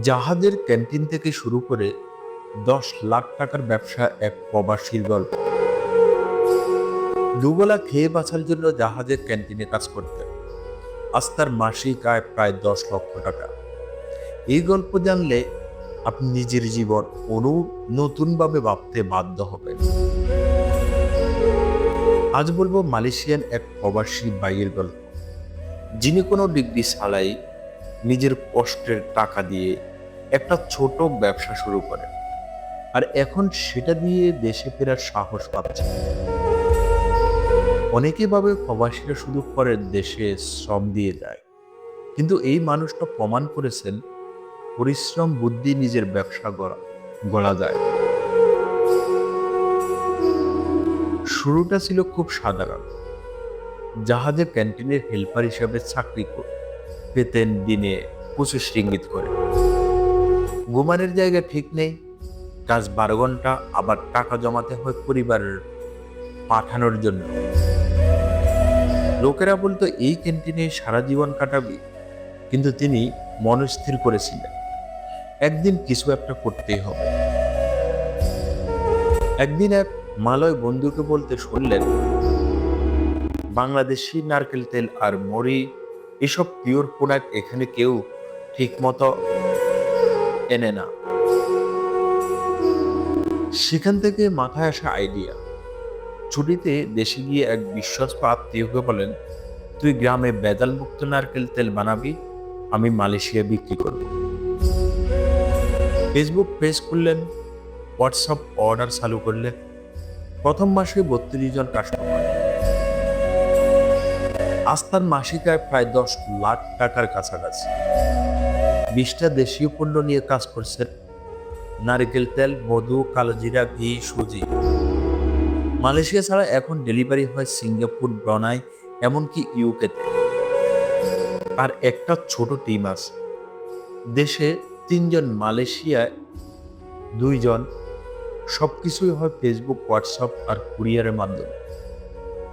জাহাজের ক্যান্টিন থেকে শুরু করে দশ লাখ টাকার ব্যবসা এক প্রবাসীর গল্প। দুবেলা খেয়ে বাঁচার জন্য জাহাজের ক্যান্টিনে কাজ করতেন আজ তার মাসিক আয় প্রায় দশ লক্ষ টাকা। এই গল্প জানলে আপনি নিজের জীবন অনু নতুনভাবে ভাবতে বাধ্য হবেন। আজ বলব মালয়েশিয়ান এক প্রবাসী বাইয়ের গল্প। যিনি কোনো ডিগ্রি ছাড়াই নিজের কষ্টের টাকা দিয়ে একটা ছোট ব্যবসা শুরু করে। আর এখন সেটা দিয়ে দেশে ফেরার সাহস পাচ্ছে অনেকে ভাবে প্রবাসীরা শুধু পরের দেশে শ্রম দিয়ে যায়। কিন্তু এই মানুষটা প্রমাণ করেছেন, পরিশ্রম, বুদ্ধি, নিজের ব্যবসা গড়া গড়া যায়। শুরুটা ছিল খুব সাধারণ। জাহাজের ক্যান্টিনের হেল্পার হিসাবে চাকরি কর- পেতেন দিনে পঁচিশ রিঙ্গিত করে। ঘুমানোর জায়গা ঠিক নেই, কাজ বারো ঘণ্টা, আবার টাকা জমাতে হয় পরিবারের পাঠানোর জন্য। লোকেরা বলতো, এই ক্যান্টিনে সারা জীবন কাটাবি। কিন্তু তিনি মনস্থির করেছিলেন। একদিন কিছু একটা করতেই হবে। একদিন এক মালয় বন্ধুকে বলতে শুনলেন, বাংলাদেশি নারকেল তেল আর মরি এসব পিওর প্রোডাক্ট এখানে কেউ ঠিক মতো এনে না। সেখান থেকে মাথায় আসা আইডিয়া। ছুটিতে দেশে গিয়ে এক বিশ্বস্ত আত্মীয়কে বলেন, তুই গ্রামে বেদাল মুক্ত নারকেল তেল বানাবি, আমি মালয়েশিয়া বিক্রি করব। ফেসবুক পেজ খুললেন, হোয়াটসঅ্যাপ অর্ডার চালু করলেন। প্রথম মাসে বত্রিশ জন কাস্টমার আস্থার মাসিক আয় প্রায় দশ লাখ টাকার কাছাকাছি। বিশটা দেশীয় পণ্য নিয়ে কাজ করছেন নারকেল তেল, মধু, কালোজিরা, ঘি, সুজি। মালয়েশিয়া ছাড়া এখন ডেলিভারি হয় সিঙ্গাপুর, ব্রনাই, এমনকি ইউকেতে। আর একটা ছোট টিম আছে। দেশে তিনজন মালয়েশিয়ায়, দুইজন সবকিছুই হয় ফেসবুক, হোয়াটসঅ্যাপ আর কুরিয়ারের মাধ্যমে।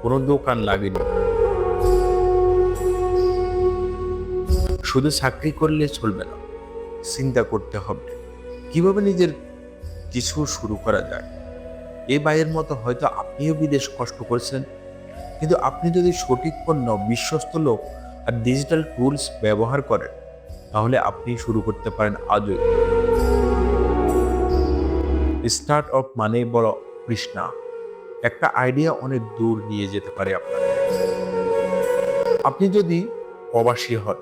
কোনো দোকান লাগেনি। শুধু চাকরি করলে চলবে না, চিন্তা করতে হবে। কীভাবে নিজের কিছু শুরু করা যায়? এ বাইয়ের মতো হয়তো আপনিও বিদেশ কষ্ট করেছেন কিন্তু আপনি যদি সঠিক পণ্য, বিশ্বস্ত লোক আর ডিজিটাল টুলস ব্যবহার করেন, তাহলে আপনি শুরু করতে পারেন আজই। স্টার্ট আপ মানে বড় কৃষ্ণা। একটা আইডিয়া অনেক দূর নিয়ে যেতে পারে আপনাকে আপনি যদি প্রবাসী হন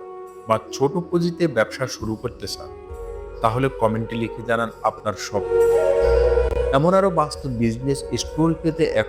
বা ছোট পুঁজিতে ব্যবসা শুরু করতে চান, তাহলে কমেন্টে লিখে জানান আপনার স্বপ্ন। এমন আরও বাস্তব বিজনেস স্টোর পেতে এক